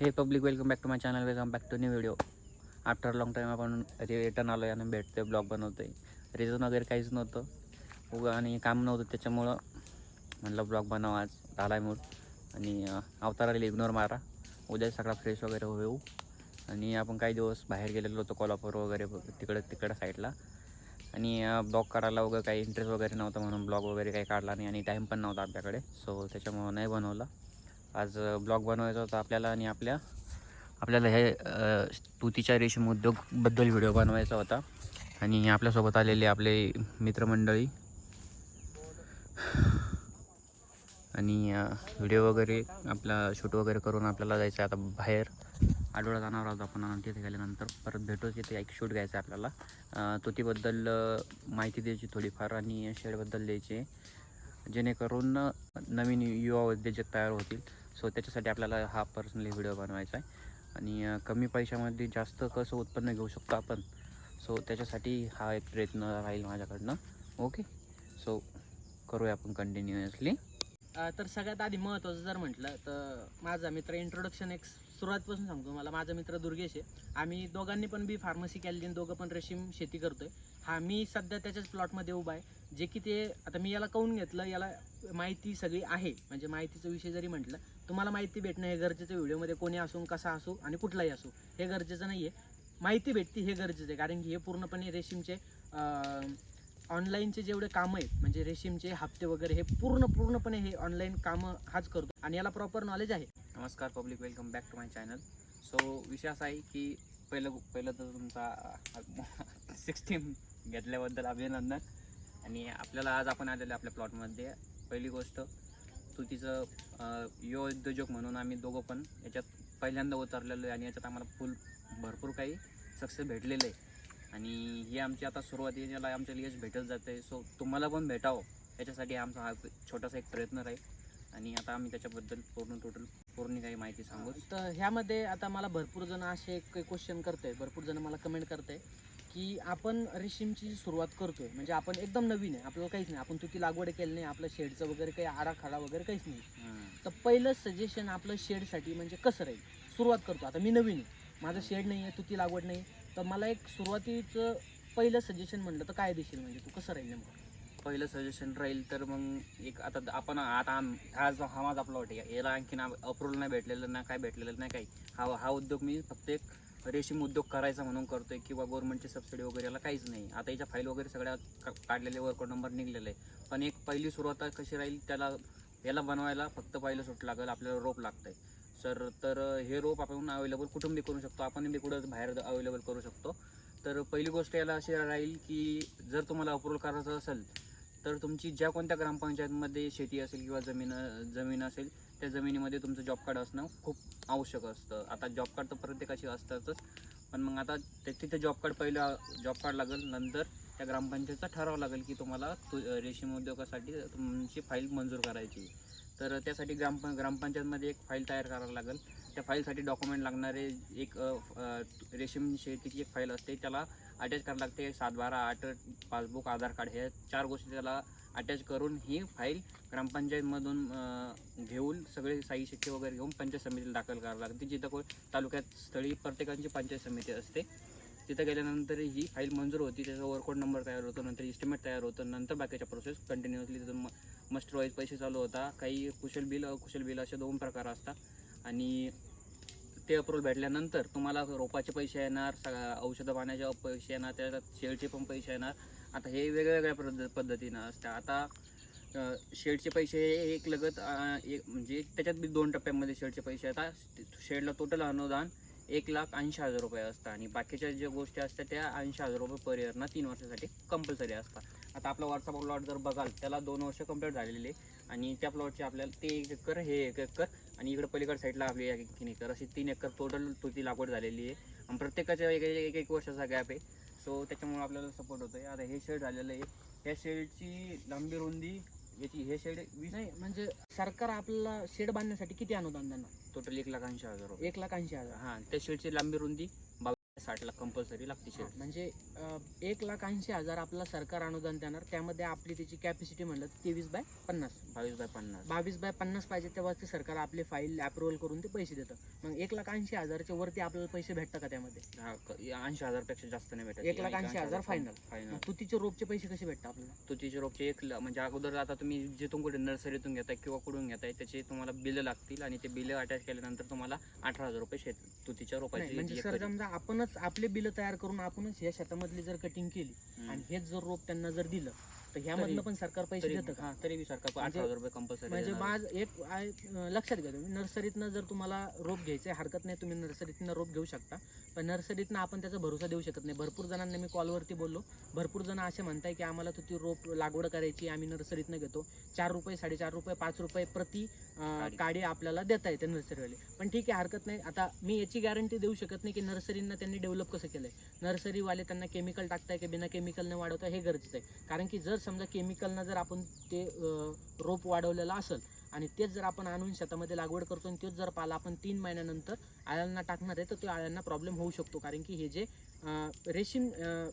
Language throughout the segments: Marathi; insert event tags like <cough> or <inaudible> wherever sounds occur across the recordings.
हे public welcome back to my channel welcome back to new video after long time आपण रिटर्न आलो आहे आणि भेटतोय ब्लॉग बनवतो आहे रिझन वगैरे काहीच नव्हतं. उगा आणि काम नव्हतं त्याच्यामुळं म्हटलं ब्लॉग बनवा आज. झाला मूड आणि अवताराला इग्नोर मारा. उद्या सगळा फ्रेश वगैरे होऊ. आणि आपण काही दिवस बाहेर गेलेलो होतो कोल्हापूर वगैरे तिकडं तिकडं साईडला. आणि ब्लॉग काढायला वगैरे काही इंटरेस्ट वगैरे नव्हता म्हणून ब्लॉग वगैरे काही काढला नाही आणि टाईम पण नव्हता आपल्याकडे. सो त्याच्यामुळं नाही बनवला. आज ब्लॉग बनवायचा होता आपल्याला आणि आपल्या आपल्याला हे तुतीच्या रेशीम उद्योगबद्दल व्हिडिओ बनवायचा होता. आणि आपल्यासोबत आलेले आपले मित्रमंडळी. आणि व्हिडिओ वगैरे आपला शूट वगैरे करून आपल्याला जायचं आहे आता बाहेर. आठवडा जाणार आहोत आपण आणि तिथे गेल्यानंतर परत भेटूच. तिथे एक शूट घ्यायचं आहे आपल्याला. तुतीबद्दल माहिती द्यायची थोडीफार आणि शेडबद्दल द्यायची. जेणेकरून नवीन युवा उद्योजक तयार होतील. सो त्याच्यासाठी आपल्याला हा पर्सनली व्हिडिओ बनवायचा आहे. आणि कमी पैशामध्ये जास्त कसं उत्पन्न घेऊ शकतो आपण? सो त्याच्यासाठी हा एक प्रयत्न राहील माझ्याकडनं. ओके सो करूया आपण कंटिन्युअसली तर सगळ्यात आधी महत्त्वाचं जर म्हटलं तर माझा मित्र इंट्रोडक्शन एक सुरुवातपासून सांगतो. मला माझा मित्र दुर्गेश आहे. आम्ही दोघांनी पण बी फार्मसी केलेली आणि दोघं पण रेशीम शेती करतोय. हा मी सध्या त्याच्याच प्लॉटमध्ये उभा आहे. जे की ते आता मी याला काऊन घेतलं? याला माहिती सगळी आहे. म्हणजे माहितीचा विषय जरी म्हटलं तुम्हाला माहिती भेटणं हे गरजेचं व्हिडिओमध्ये कोणी असो कसा असो आणि कुठलाही असो हे गरजेचं नाही आहे माहिती भेटते हे गरजेचं आहे. कारण की हे पूर्णपणे रेशीमचे ऑनलाईनचे जेवढे कामं आहेत म्हणजे रेशीमचे हप्ते वगैरे हे पूर्ण पूर्णपणे हे ऑनलाईन कामं हाच करतो. आणि याला प्रॉपर नॉलेज आहे. नमस्कार public welcome back to my channel so विषय असा आहे की पहिलं पहिलं तर तुमचा <laughs> सिक्स्टीन घेतल्याबद्दल अभिनंदन. आणि आपल्याला आज आपण आलेलो आपल्या प्लॉटमध्ये. पहिली गोष्ट तू तिचं अं, उद्योजक म्हणून आम्ही दोघं पण याच्यात पहिल्यांदा उतरलेलो आहे आणि याच्यात आम्हाला फुल भरपूर काही सक्सेस भेटलेलं आहे. आणि हे आमची आता सुरुवातीला आमच्या यश भेटत जाते सो तुम्हाला पण भेटावं. याच्यासाठी आमचा हा छोटासा एक प्रयत्न राहील. आणि आता आम्ही त्याच्याबद्दल पूर्ण टोटल पूर्ण काही माहिती सांगू. तर ह्यामध्ये आता मला भरपूर जण असे काही क्वेश्चन करते भरपूर जण मला कमेंट करते की आपण रेशीमची सुरुवात करतोय म्हणजे आपण एकदम नवीन आहे आपल्याला काहीच नाही आपण तुती लागवड केली नाही आपलं शेडचं वगैरे काही आराखडा वगैरे काहीच नाही. तर पहिलं सजेशन आपलं शेडसाठी म्हणजे कसं राहील? सुरुवात करतो. आता मी नवीन आहे माझं शेड नाही आहे तुती लागवड नाही तर मला एक सुरुवातीचं पहिलं सजेशन म्हणलं तर काय देशील? म्हणजे तू कसं राहील नेमकं? पहिलं सजेशन राहील तर मग एक आता आपण आता आम- हा जो हा माझा प्लॉट आहे याला आणखीन अप्रुव्हल नाही भेटलेलं ना काय भेटलेलं नाही काही. हा हा उद्योग मी फक्त एक रेशीम उद्योग करायचा म्हणून करतोय किंवा गव्हर्नमेंटची सबसिडी वगैरे याला काहीच नाही. आता याच्या फाईल वगैरे सगळ्या काढलेले वर्कआउट नंबर निघलेले. आहे पण एक पहिली सुरुवात कशी राहील त्याला याला बनवायला फक्त पहिलं सुट लागेल आपल्याला रोप लागतंय. सर तर हे रोप आपण अवेलेबल कुठून बी करू शकतो? आपण बी कुठं बाहेर अवेलेबल करू शकतो? तर पहिली गोष्ट याला अशी राहील की जर तुम्हाला अप्रूव्हल करायचं असेल तर तुमची ज्या कोणत्या ग्रामपंचायतमध्ये शेती असेल किंवा जमीन जमीन असेल त्या जमिनीमध्ये तुमचं जॉब कार्ड असणं खूप आवश्यक असतं. आता जॉब कार्ड तर प्रत्येकाशी असतातच. पण मग आता ते तिथे जॉब कार्ड पहिलं जॉब कार्ड लागेल. नंतर त्या ग्रामपंचायतचा ठराव लागेल की तुम्हाला तु रेशीम उद्योगासाठी तुमची फाईल मंजूर करायची. तर त्यासाठी ग्राम ग्रामपंचायतमध्ये एक फाईल तयार करावं लागेल. त्या फाईलसाठी डॉक्युमेंट लागणारे एक रेशीम शेतीची एक फाईल असते. त्याला अटॅच करावं लागते. सात बारा आठ पासबुक आधार कार्ड हे चार गोष्टी त्याला अटॅच करून ही फाईल ग्रामपंचायतमधून घेऊन सगळे साई शिक्के वगैरे घेऊन पंचायत समितीला दाखल करावं लागते. जिथं कोण तालुक्यात स्थळी प्रत्येकांची पंचायत समिती असते. तिथं गेल्यानंतर ही फाईल मंजूर होती. त्याचा वर्कआउट नंबर तयार होतो नंतर इस्टिमेट तयार होतं नंतर बाकीच्या प्रोसेस कंटिन्युअसली तिथून मस्टर वाईज पैसे चालू होता. काही कुशल बिल अकुशल बिल असे दोन प्रकार असतात. आणि ते अप्रूव्हल भेटल्यानंतर तुम्हाला रोपाचे पैसे येणार सगळ्या औषधं पाण्याचे पैसे येणार त्याच्यात शेळचे पण पैसे येणार. आता हे वेगवेगळ्या पद्ध पद्धतीनं असतं. आता शेडचे पैसे हे एक लगत एक म्हणजे त्याच्यात बी दोन टप्प्यामध्ये शेडचे पैसे आता शेडला टोटल अनुदान एक लाख ऐंशी हजार रुपये असतं. आणि बाकीच्या ज्या गोष्टी असतात त्या ऐंशी हजार रुपये पर इयरना तीन वर्षासाठी कंपल्सरी असतात. आता आपला वरचा प्लॉट जर बघाल त्याला दोन वर्ष कंप्लीट झालेले आणि त्या प्लॉटचे आपल्याला ते एक एकर हे एक एकर आणि इकडे पलीकडं साईडला आपली एक एकर. अशी तीन एकर टोटल तुती लागवड झालेली आहे. आणि प्रत्येकाच्या एक एक एक वर्षाचा गॅप आहे. सो त्याच्यामुळे आपल्याला सपोर्ट होतो आहे आता हे शेड झालेलं आहे. ह्या शेडची लांबी रुंदी याची हे शेड वीस नाही म्हणजे सरकार आपल्याला शेड बांधण्यासाठी किती अनुदान देणार? टोटल एक लाख ऐंशी हजार रुपये. एक लाख ऐंशी हजार. हां त्या शेडची लांबी रुंदी बावीस साठला कंपल्सरी लागते शेड म्हणजे अं, एक लाख ऐंशी हजार आपला सरकार अनुदान देणार त्यामध्ये आपली त्याची कॅपॅसिटी म्हणलं तर तेवीस बाय पन्नास. बावीस बाय पन्नास. बावीस बाय पन्नास पाहिजे तेव्हा ते सरकार आपली फाईल अप्रुव्हल करून ते पैसे देतं. मग एक लाख ऐंशी हजारच्या वरती आपल्याला पैसे भेटतात का त्यामध्ये? हा ऐंशी हजारपेक्षा जास्त नाही भेटत. एक लाख ऐंशी हजार final. फायनल मग तुतीचे रोपचे पैसे कसे भेटतात आपल्याला? तुतीचे रोपचे एक ल- म्हणजे अगोदर आता तुम्ही जिथून कुठे नर्सरीतून घेताय किंवा कुठून घेताय त्याचे तुम्हाला बिलं लागतील आणि ते बिलं अटॅच केल्यानंतर तुम्हाला अठरा हजार रुपये शेत तुतीच्या नाही, रोपाची म्हणजे सर समजा आपणच आपले बिल तयार करून आपणच या शेतामधली जर कटिंग केली. आणि हेच जर रोप त्यांना जर दिलं तर ह्यामधनं तरी- पण सरकार पैसे तरी देतं का? हा, तरी बी सरकार म्हणजे- हजार रुपये कंपल्सरी म्हणजे माझ एक आहे, लक्षात घ्या तुम्ही नर्सरीतनं जर तुम्हाला रोप घ्यायचं हरकत नाही तुम्ही नर्सरीतनं रोप घेऊ शकता. पण नर्सरीतनं आपण त्याचा भरोसा देऊ शकत नाही. भरपूर जणांना मी कॉलवरती बोललो. भरपूर जण असे म्हणताय की आम्हाला तू ती रोप लागवड करायची आम्ही नर्सरीतनं घेतो. चार रुपये साडेचार रुपये पाच रुपये प्रति अं, काडी. आपल्याला देता येते नर्सरीवाले. पण ठीक आहे हरकत नाही. आता मी याची गॅरंटी देऊ शकत नाही की नर्सरीनं त्यांनी डेव्हलप कसं केलंय. नर्सरीवाले त्यांना केमिकल टाकताय की बिना केमिकलने वाढवता हे गरजेचं आहे. कारण की जर समजा केमिकलनं जर आपण ते अं, रोप वाढवलेलं असेल आणि तेच जर आपण आणून शेतामध्ये लागवड करतो आणि तेच जर पाला आपण तीन महिन्यानंतर आळ्यांना टाकणार आहे तर त्या आळ्यांना प्रॉब्लेम होऊ शकतो. कारण की हे जे अं, रेशीम अं,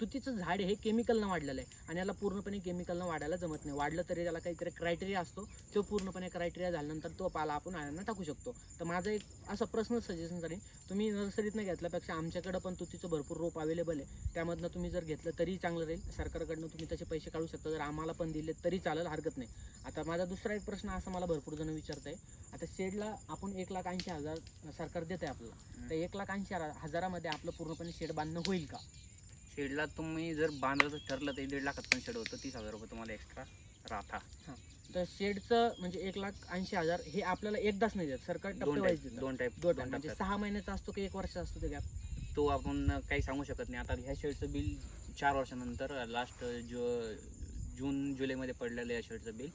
तुतीचं झाड हे केमिकलनं वाढलेलं आहे. आणि याला पूर्णपणे केमिकलनं वाढायला जमत नाही. वाढलं तरी त्याला काहीतरी क्रायटेरिया असतो. तो पूर्णपणे क्रायटेरिया झाल्यानंतर तो पाला आपण आळ्यांना टाकू शकतो. तर माझा एक असा प्रश्न सजेशन करेन तुम्ही नर्सरीतनं घेतल्यापेक्षा आमच्याकडं पण तुतीचं भरपूर रोप अवेलेबल आहे. त्यामधनं तुम्ही जर घेतलं तरी चांगलं राहील. सरकारकडनं तुम्ही तसे पैसे काढू शकता. जर आम्हाला पण दिले तरी चालेल हरकत नाही. आता माझा दुसरा एक प्रश्न असा मला भरपूर जण विचारत आहे आता शेडला आपण एक लाख ऐंशी हजार सरकार देत आहे आपल्याला. तर एक लाख ऐंशी हजारामध्ये आपलं पूर्णपणे शेड बांधणं होईल का? शेडला तुम्ही जर बांधायचं ठरलं तर दीड लाखात पण शेड होतं तीस हजार रुपये तुम्हाला एक्स्ट्रा राहता. तर शेडचं म्हणजे एक लाख ऐंशी हजार हे आपल्याला एकदाच नाही देत सरकार दोन टाईप दोन म्हणजे. सहा महिन्याचा असतो की एक वर्षाचा असतो ते गॅप तो आपण काही सांगू शकत नाही. आता ह्या शेडचं बिल चार वर्षानंतर लास्ट जो जून जुलैमध्ये पडलेलं या शेडचं बिल.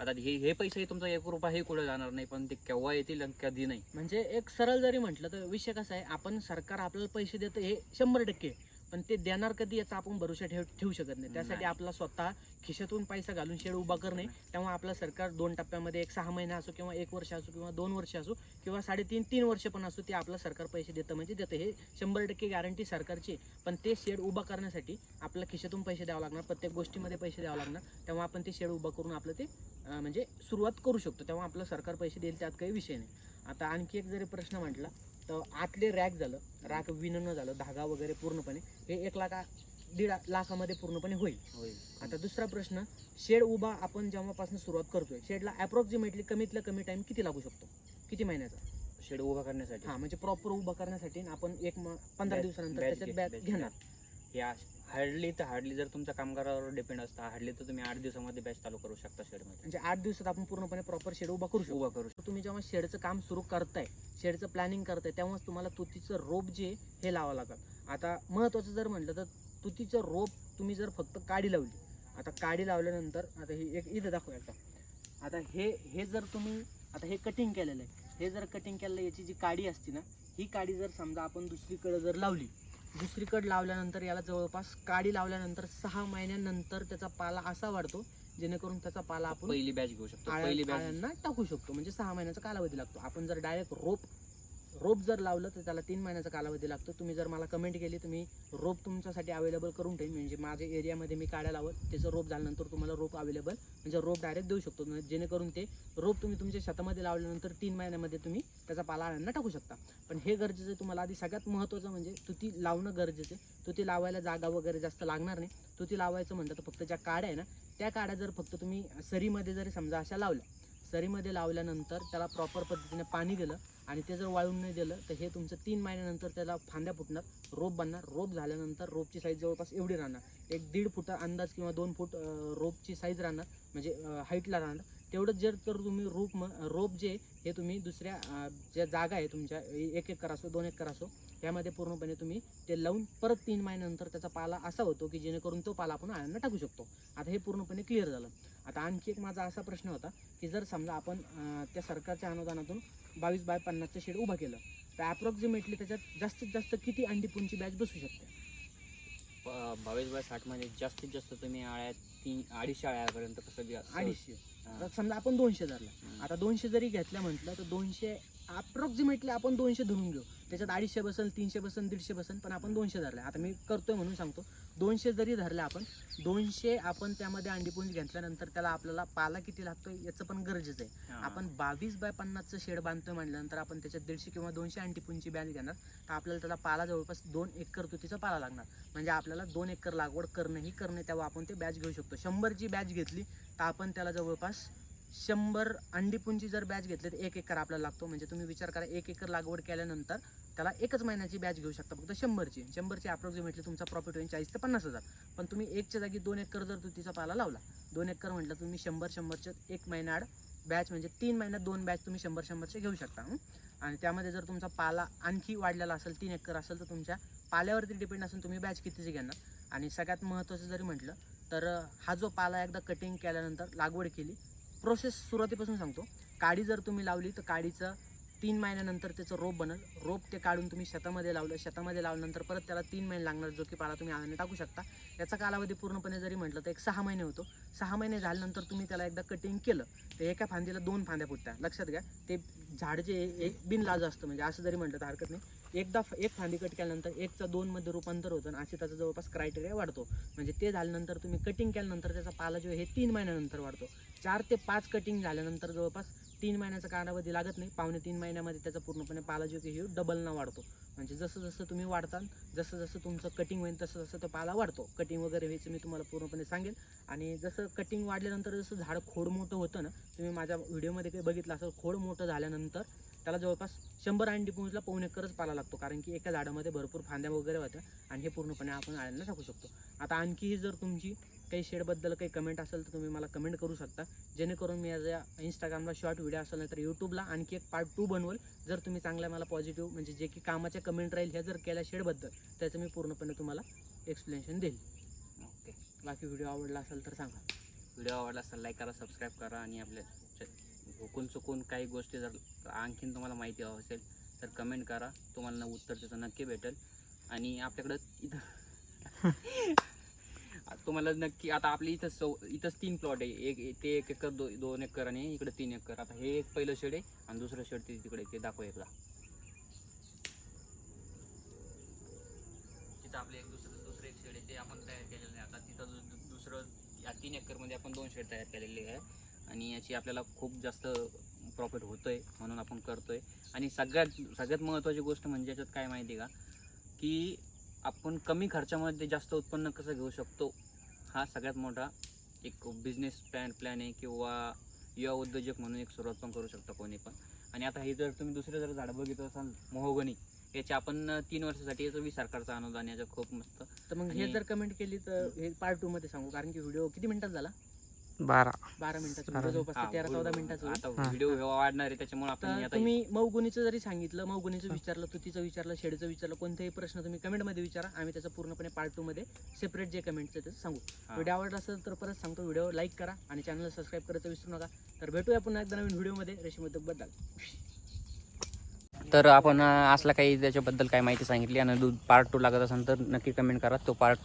आता हे हे पैसे तुमचा एक रुपयाही कुठे जाणार नाही पण ते केव्हा येतील आणि कधी नाही. म्हणजे एक सरळ जरी म्हटलं तर विषय कसा आहे आपण सरकार आपल्याला पैसे देतं हे शंभर टक्के. पण ते देणार कधी याचा आपण भरोसा ठेव ठेवू शकत नाही. त्यासाठी. आपला स्वतः खिशातून पैसा घालून शेड उभा करणे तेव्हा आपलं सरकार दोन टप्प्यामध्ये एक सहा महिना असो किंवा एक वर्ष असो किंवा दोन वर्ष असो किंवा साडेतीन तीन वर्ष पण असो ते आपलं सरकार पैसे देतं. म्हणजे देतं. हे शंभर टक्के गॅरंटी सरकारची. पण ते शेड उभा करण्यासाठी आपल्या खिशातून पैसे द्यावं लागणार. प्रत्येक गोष्टीमध्ये पैसे द्यावं लागणार. तेव्हा आपण ते शेड उभा करून आपलं ते म्हणजे सुरुवात करू शकतो. तेव्हा आपलं सरकार पैसे देईल त्यात काही विषय नाही. आता आणखी एक जरी प्रश्न म्हटला तर आतले रॅक झालं रॅक विणणं झालं धागा वगैरे पूर्णपणे हे एक लाखा दीड लाखामध्ये पूर्णपणे होईल. होईल. आता दुसरा प्रश्न शेड उभा आपण जेव्हापासून सुरुवात करतोय शेडला अप्रॉक्सिमेटली कमीतला कमी टाइम किती लागू शकतो? किती महिन्याचा? शेड उभा करण्यासाठी. हा म्हणजे प्रॉपर उभा करण्यासाठी आपण एक म- पंधरा Batch- दिवसानंतर batch त्याच्यात बॅग batch घेणार. या हार्डली तर हार्डली जर तुमच्या कामगारावर डिपेंड असतं हार्डली तर तुम्ही आठ दिवसामध्ये बॅच चालू करू शकता शेडमध्ये म्हणजे आठ दिवसात आपण पूर्णपणे प्रॉपर शेड उभा करू शकतो. उभा करू तुम्ही जेव्हा शेडचं काम सुरू करताय शेडचं प्लॅनिंग करताय तेव्हाच तुम्हाला तुतीचं रोप जे हे लावावं लागतं आता महत्त्वाचं जर म्हटलं तर तुतीचं रोप तुम्ही जर फक्त काडी लावली आता काडी लावल्यानंतर आता ही एक इथं दाखवू एकदा आता हे हे जर तुम्ही आता हे कटिंग केलेलं आहे. हे जर कटिंग केलेलं याची जी काडी असते ना ही काडी जर समजा आपण दुसरीकडे जर लावली दुसरीकडे लावल्यानंतर याला जवळपास काडी लावल्यानंतर सहा महिन्यानंतर त्याचा पाला असा वाढतो जेणेकरून त्याचा पाला आपण पहिली बॅच घेऊ शकतो. पहिली बॅच टाकू शकतो. म्हणजे सहा महिन्याचा कालावधी लागतो. आपण जर डायरेक्ट रोप रोप जर लावलं तर त्याला तीन महिन्याचा कालावधी लागतो. तुम्ही जर मला कमेंट केली तर मी रोप तुमच्यासाठी अवेलेबल करून ठेवीन. म्हणजे माझ्या एरियामध्ये मी काढ्या लावत त्याचं रोप झाल्यानंतर तुम्हाला रोप अवेलेबल म्हणजे रोप डायरेक्ट देऊ शकतो. जेणेकरून ते रोप तुम्ही तुमच्या शेतामध्ये लावल्यानंतर तीन महिन्यामध्ये तुम्ही त्याचा पाला आळ्यांना टाकू शकता. पण हे गरजेचं तुम्हाला आधी सगळ्यात महत्त्वाचं म्हणजे तुती लावणं गरजेचं आहे. तुती लावायला जागा वगैरे जास्त लागणार नाही. तुती लावायचं म्हणतात तर फक्त ज्या काड्या आहे ना त्या काड्या जर फक्त तुम्ही सरीमध्ये जरी समजा अशा लावल्या सरीमध्ये लावल्यानंतर त्याला प्रॉपर पद्धतीने पाणी दिलं आणि ते जर वाळून नाही दिलं तर हे तुमचं तीन महिन्यानंतर त्याला फांद्या फुटणार रोप बनणार. रोप झाल्यानंतर रोपची साईज जवळपास एवढी राहणार. एक दीड फुट अंदाज किंवा दोन फूट रोपची साईज राहणार म्हणजे हाईटला राहणार. तेवढंच जर तर तुम्ही रोप म रोप जे हे तुम्ही दुसऱ्या ज्या जागा आहे तुमच्या एक एकर असो दोन एकर असो त्यामध्ये पूर्णपणे तुम्ही ते लावून परत तीन महिन्यानंतर त्याचा पाला असा होतो की जेणेकरून तो पाला आपण आळ्यांना टाकू शकतो. आता हे पूर्णपणे क्लिअर झालं. आता आणखी एक माझा असा प्रश्न होता की जर समजा आपण त्या सरकारच्या अनुदानातून बावीस बाय पन्नासचं शेड उभा केलं तर अप्रॉक्सिमेटली त्याच्यात जास्तीत जास्त किती अंडीपूंची बॅच बसू शकते? बावीस बाय साठमध्ये जास्तीत जास्त तुम्ही आळ्या तीन अडीचशे आळ्यापर्यंत कसं अडीचशे. समजा आपण दोनशे धरला. आता दोनशे जरी घेतल्या म्हटलं तर दोनशे अप्रॉक्सिमेटली आपण दोनशे धरून घेऊ. त्याच्यात अडीचशे बसन तीनशे बसन दीडशे बसन पण आपण दोनशे धरले. आता मी करतोय म्हणून सांगतो. दोनशे जरी धरले आपण दोनशे आपण त्यामध्ये अंडीपुंज घेतल्यानंतर त्याला आपल्याला पाला किती लागतोय याचं पण गरजेचं आहे. आपण बावीस बाय पन्नासचं शेड बांधतोय म्हटल्यानंतर आपण त्याच्यात दीडशे किंवा दोनशे अंटीपुंची बॅल घेणार. तर आपल्याला त्याला पाला जवळपास दोन एकर तुतीचा पाला लागणार. म्हणजे आपल्याला दोन एकर लागवड करणं ही करणे तेव्हा आपण ते बॅच घेऊ शकतो. शंभरची बॅच घेतली तर आपण त्याला जवळपास शंभर अंडीपुंची जर बॅच घेतली तर एक एकर आपल्याला लागतो. म्हणजे तुम्ही विचार करा एक एकर लागवड केल्यानंतर त्याला एकच महिन्याची बॅच घेऊ शकता. फक्त शंभरची. शंभरची अप्रॉक्सिमेटली तुमचा प्रॉफिट होईल चाळीस ते पन्नास हजार. पण तुम्ही एकच्या जागी दोन एकर जर तुतीचा पाला लावला दोन एकर म्हटलं तुम्ही शंभर शंभरच्या एक महिन्याआड बॅच म्हणजे तीन महिन्यात दोन बॅच तुम्ही शंभर शंभरचे घेऊ शकता. आणि त्यामध्ये जर तुमचा पाला आणखी वाढलेला असेल तीन एकर असेल तर तुमच्या पाल्यावरती डिपेंड असेल तुम्ही बॅच कितीची घेणार? आणि सगळ्यात महत्त्वाचं जरी म्हटलं तर हा जो पाला एकदा कटिंग केल्यानंतर लागवड केली प्रोसेस सुरुवातीपासून सांगतो. काडी जर तुम्ही लावली तर काडीचं तीन महिन्यानंतर त्याचं रोप बनल. रोप ते काढून तुम्ही शेतामध्ये लावलं. शेतामध्ये लावल्यानंतर परत त्याला तीन महिने लागणार जो की पाला तुम्ही आळ्याने टाकू शकता. याचा कालावधी पूर्णपणे जरी म्हटलं तर एक सहा महिने होतो. सहा महिने झाल्यानंतर तुम्ही त्याला एकदा कटिंग केलं तर एका फांदीला दोन फांद्या फुटत्या लक्षात घ्या ते झाड जे एक बिनलाज असतं. म्हणजे असं जरी म्हटलं तर हरकत नाही. एकदा फ- एक फांदी कट केल्यानंतर एकचा दोनमध्ये रूपांतर होतं आणि असे त्याचा जवळपास क्रायटेरिया वाढतो. म्हणजे ते झाल्यानंतर तुम्ही कटिंग केल्यानंतर त्याचा पाला जो आहे हे तीन महिन्यानंतर वाढतो. चार ते पाच कटिंग झाल्यानंतर जवळपास तीन महिन्याचा कालावधी लागत नाही. पावणे तीन महिन्यामध्ये त्याचा पूर्णपणे पाला जो की डबल न वाढतो. म्हणजे जसं जसं तुम्ही वाढताल जसं जसं तुमचं कटिंग होईल तसं जसं तो पाला वाढतो. कटिंग वगैरे व्हायचं मी तुम्हाला पूर्णपणे सांगेल. आणि जसं कटिंग वाढल्यानंतर जसं झाड खोड मोठं होतं ना तुम्ही माझ्या व्हिडिओमध्ये काही बघितलं असेल खोड मोठं झाल्यानंतर त्याला जवळपास शंभर अंडी पोहोचला पाऊन एकरच पाला लागतो. कारण की एका झाडामध्ये भरपूर फांद्या वगैरे होत्या आणि हे पूर्णपणे आपण आळ्यांना टाकू शकतो. आता आणखीही जर तुमची काही शेडबद्दल काही कमेंट असेल तर तुम्ही मला कमेंट करू शकता. जेणेकरून मी याचा इंस्टाग्रामला शॉर्ट व्हिडिओ असेल नाही तर यूट्यूबला आणखी एक पार्ट टू बनवल. जर तुम्ही चांगल्या मला पॉझिटिव्ह म्हणजे जे की कामाच्या कमेंट राहील ह्या जर केल्या शेडबद्दल त्याचं मी पूर्णपणे तुम्हाला एक्सप्लेनेशन देईल. ओके. बाकी व्हिडिओ आवडला असेल तर सांगा. व्हिडिओ आवडला असेल लाईक करा सबस्क्राईब करा आणि आपल्या हुकून चुकून काही गोष्टी जर आणखीन तुम्हाला माहिती हवं असेल तर कमेंट करा. तुम्हाला उत्तर त्याचं नक्की भेटेल. आणि आपल्याकडं इथं <laughs> तुम्हाला नक्की आता आपली इथं सौ इथंच तीन प्लॉट आहे. एक ते एक एकर दो दोन एकर आणि इकडे तीन एकर. आता हे एक पहिलं शेड आहे आणि दुसरं शेड ते तिकडे ते दाखव एकदा. तिथं आपले एक दुसरं दुसरं एक शेड आहे. ते आपण तयार केलेलं आहे आता तिथं दुसरं या तीन एकरमध्ये आपण दोन शेड तयार केलेले आहे. आणि याची आपल्याला खूप जास्त प्रॉफिट होतोय म्हणून आपण करतोय. आणि सगळ्यात सगळ्यात महत्त्वाची गोष्ट म्हणजे याच्यात काय माहिती आहे का? की आपण कमी खर्चामध्ये जास्त उत्पन्न कसं घेऊ शकतो? हा सगळ्यात मोठा एक बिझनेस प्लॅन प्लॅन आहे किंवा युवा उद्योजक म्हणून एक सुरुवात पण करू शकता कोणी पण. आणि आता हे जर तुम्ही दुसरे जर झाडं बघितलं असाल मोहगणी याचे आपण तीन वर्षासाठी याचं वीस सरकारचं अनुदान याचं खूप मस्त. तर मग हे जर कमेंट केली तर हे पार्ट टू मध्ये सांगू कारण की व्हिडिओ किती मिनिटात झाला? बारा. बारा मिनिटाचा बारा. व्हिडिओ जवळपास हा, तेरा चौदा मिनिटाचा. व्हिडिओ वाढणार आहे त्याच्यामुळे आपण तुम्ही मौगुणीचं जरी सांगितलं मौगुणीचं. विचारलं तुतीचं विचारलं शेडचं विचारलं कोणताही प्रश्न तुम्ही कमेंटमध्ये विचारा. आम्ही त्याचं पूर्णपणे पार्ट टू मध्ये सेपरेट जे कमेंटचं ते सांगू. व्हिडिओ आवडला असेल तर परत सांगतो. व्हिडिओ लाईक करा आणि चॅनलला सबस्क्राईब करायचं विसरू नका. तर भेटूया पुन्हा एकदा नवीन व्हिडिओमध्ये रेशीम उद्योगबद्दल. तर आपण असला काही त्याच्याबद्दल काय माहिती सांगितली आणि दूध पार्ट टू लागत असेल तर नक्की कमेंट करा. तो पार्ट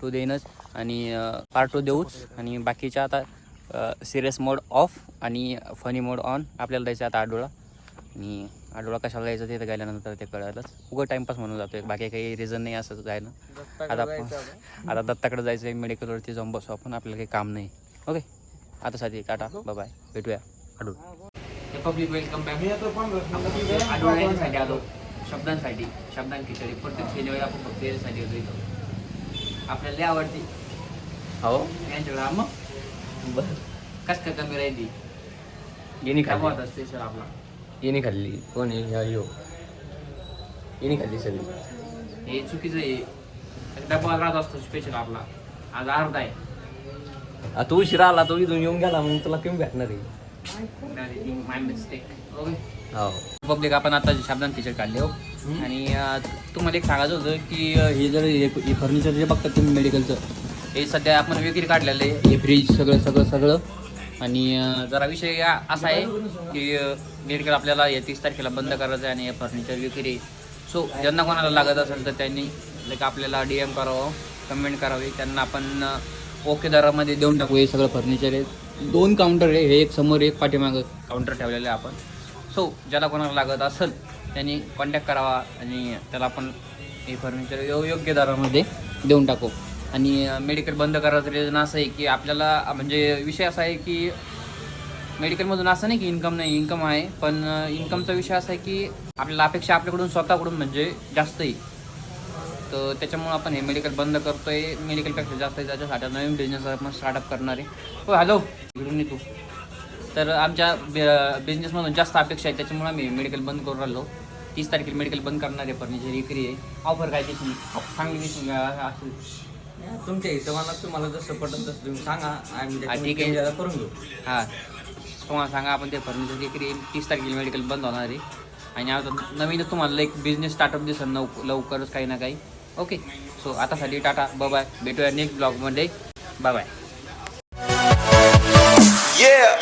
टू देईनच आणि पार्ट टू देऊच. आणि बाकीच्या आता सिरियस मोड ऑफ आणि फनी मोड ऑन आपल्याला द्यायचं आता आडोळा आणि आडोळा कशाला द्यायचं ते तर गेल्यानंतर ते कळालंच. उगं टाईमपास म्हणून जातोय. बाकी काही रिझन नाही असं जायला आता आपण आता दत्ताकडे जायचं आहे मेडिकलवरती जाऊन बसू आपण. आपल्याला काही काम नाही. ओके आता साठी टाटा. बाय भेटूया. आडू पब्लिक वेलकम बॅक आढळण्यासाठी आलो. शब्दांसाठी. शब्दां खिचडी प्रत्येक शनिवारी आपण फक्त याच्यासाठी होतो इथं. आपल्याला लय आवडते. हो? यांच्याकडे हा मग. बरं. कस काय कमी राहिली? येणी खाल्ली. होता स्पेशल आपला? येणी खाल्ली. कोण आहे? ह्या यो. येणी खाल्ली सगळी. हे चुकीचं आहे. डबा राहत असतो स्पेशल आपला. आज अर्धा आहे. आ, तू उशिरा आला तो इथून येऊन गेला मग तुला कमी भेटणार आहे. माय मिस्टेक ओके हो. पब्लिक आपण आता शब्दांत खिचडी काढली हो. आणि तुम्हाला एक सांगायचं होतं की हे जर हे फर्निचर जे बघतात तुम्ही मेडिकलचं हे सध्या आपण विक्री काढलेलं आहे हे फ्रीज सगळं सगळं सगळं. आणि जरा विषय असा आहे की मेडिकल आपल्याला या तीस तारखेला बंद करायचं आहे आणि हे फर्निचर विक्री. सो ज्यांना कोणाला लागत असेल तर त्यांनी लाईक आपल्याला डी एम करावं कमेंट करावी त्यांना आपण ओके दरामध्ये देऊन टाकू. हे सगळं फर्निचर आहे. दोन काउंटर आहे. हे एक समोर एक पाठीमागं काउंटर ठेवलेलं आहे आपण. सो ज्याला कोणाला लागत असेल त्यांनी कॉन्टॅक्ट करावा आणि त्याला आपण हे फर्निचर यो योग्य दरामध्ये देऊन टाकू. आणि मेडिकल बंद करायचं रिझन असं आहे की आपल्याला म्हणजे विषय असा आहे की मेडिकलमधून असं नाही की इन्कम नाही इन्कम आहे पण इन्कमचा विषय असा आहे की आपल्याला अपेक्षा आपल्याकडून स्वतःकडून म्हणजे जास्त आहे. तर त्याच्यामुळं आपण हे मेडिकल बंद करतोय. मेडिकलपेक्षा जास्त आहे. त्याच्यासाठी नवीन बिझनेस आपण स्टार्टअप करणार आहे. हो हॅलो इकडून ये तू. तर आमच्या बिझनेसमधून जास्त अपेक्षा आहे त्याच्यामुळे आम्ही मेडिकल बंद करून राहिलो. तीस तारखेला मेडिकल बंद करणार आहे फर्निचर विक्री आहे ऑफर काय त्याची चांगली दिसून असेल तुमच्या हिशोबानं तुम्हाला जसं पटत तसं तुम्ही सांगा आम्ही ठीक आहे. करून घेऊ. हां. तुम्हाला सांगा आपण ते फर्निचर विक्री आहे. तीस तारखेला मेडिकल बंद होणार आहे. आणि आता नवीनच तुम्हाला एक बिझनेस स्टार्टअप दिसेल नव लवकरच काही ना काही. ओके सो आतासाठी टाटा बाय भेटूया नेक्स्ट ब्लॉगमध्ये बाय बाय Yeah.